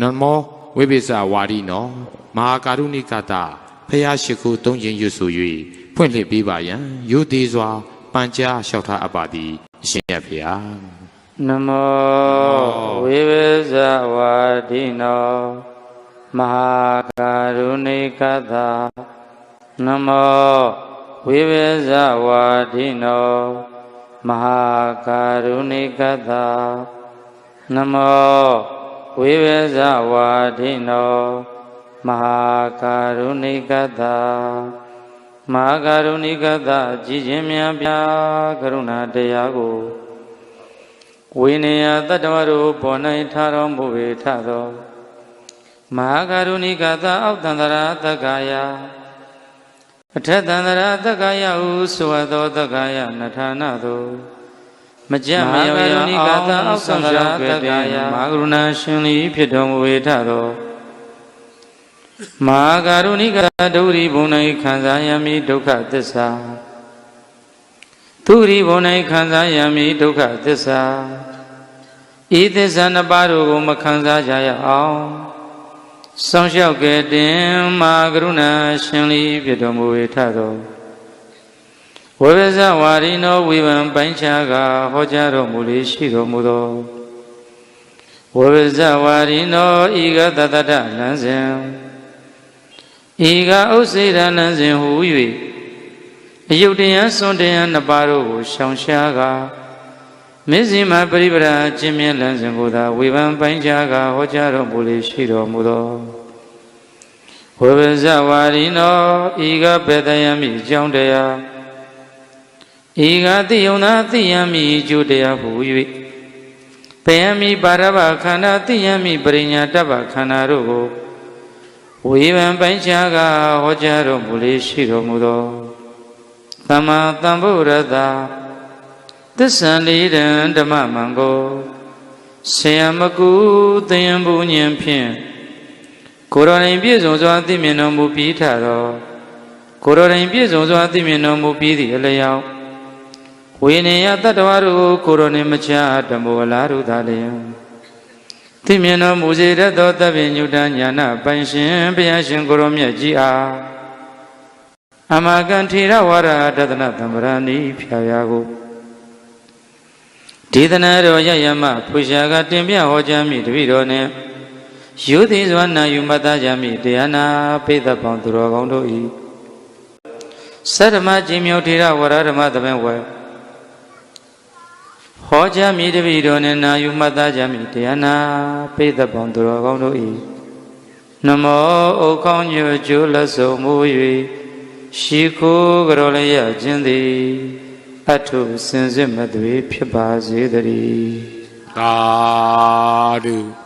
နမောဝိပိစဝါရီနောမဟာကာရုဏိကတဖျားရှိခိုးသုံးခြင်းရွတ်ဆို၍ဖွင့်လှစ်ပေးပါယံယုသေးစွာပန်ကြားလျှောက်ထားအပ်ပါသည်အရှင်ရဖေဟာနမောဝိဝေဇဝါဒိနောမဟာကာရုဏိကသာနမောဝိဝေဇဝါဒိနောမဟာကာရုဏိကသာနမော ဝိဝေဇဝါဒိနောမဟာကာရုဏိကသာမဟာကာရုဏိကသာကြည်ခြင်းများပြားကရုဏာတရားကိုဝိနည်းတတ္တဝတို့ပေါ်၌ထားတော်မူပေထသောမဟာကရုဏိကသာအောက်တန္တရာတက္ကာယအထက်တန္တရာတက္ကာယဟုဆိုအပ်သောတက္ကာယနထာနာသို့ မကြမ်းမယောယောနိကသာအောက်တန္တရာတက္ကာယမဟာကရုဏာရှင်လီဖြစ်တော်မူပေထသောမဟာကရုဏိကဒုရိဘုံ၌ခံစားရမည်ဒုက္ခသစ္စာသူရိဘုံ၌ခံစားရမည်ဒုက္ခသစ္စာဤသစ္စာနှစ်ပါးတို့ကိုမခံစားကြရအောင်စောင့်ရှောက်ကဲ့တင်မာကရုဏာရှင်လီဖြစ်တော်မူ၏ထသော ဝိဝဇဝါရိနောဝိဗံပိုင်းခြားကဟောကြားတော်မူလေရှိတော်မူသောဝိဝဇဝါရိနောဤကတတတလံစဉ်ဤကဥစ္စေရလံစဉ်ဟူ၍အယုတ်တရားစွန့်တရားနှစ်ပါးတို့ကိုရှောင်ရှားကားမစ္စည်းမပရိပရာကျင့်မြတ်လမ်းစဉ်ကိုသာဝေဖန်ပိုင်းခြားကာဟောကြားတော်မူလေရှိတော်မူသောဝေဝဇဝါရိနောဤကပေတယမိအကြောင်းတရား ဤကတိယုံသာတိယမိအကျိုးတရားဟူ၍ပေယမိပါရဘခန္ဓာတိယမိပရိညာတပ္ပခန္ဓာတို့ကိုဝေဖန်ပိုင်းခြားကာဟောကြားတော်မူလေရှိတော်မူသောသမ္မာသမ္ဗုရတသစ္ဆံလေးတံဓမ္မမံကိုဆယမကုသယံဘုညင်ဖြင့်ကိုယ်တော်တိုင်ပြည့်စုံစွာသိမြင်တော်မူပြီးထသောကိုယ်တော်တိုင်ပြည့်စုံစွာသိမြင်တော်မူပြီးသည့်အလျောက် ဝိနည်းတတ္တဝါတို့ကိုယ်တော်နှင့်မချဓမ္မဝလာရုသာလျံသိမြင်တော်မူစေတတ်သောတပ္ပညုတညာနာပိုင်ရှင်ဘုရားရှင်ကိုယ်တော်မြတ်ကြီးအားအမကံထေရဝါဒတဒနာသမ္ပရာနိဖြာယာကိုဒေသနာတော်ရယမဖူရှာကတင်ပြဟောကြားမိတပိတော်နှင့်ယူသည်စွာနာယူမတ္တကြမိတရားနာပိသပေါင်းသူတော်ကောင်းတို့ဤသတ္တမကြီးမြုပ်ထေရဝါဒဓမ္မသဘင်ဝဲ ဟောကြားမိတပိတော်နှင့်နာယူမတ္တကြမိတရားနာပိသပေါင်းသူတော်ကောင်းတို့ဤနမောဥခေါင်းညွကျိုးလက်စုံမူ၍ရှိခိုးကြတော်လည်းရခြင်းသည်အထုစင်စစ်မသွေဖြစ်ပါစေတည်းသာဓု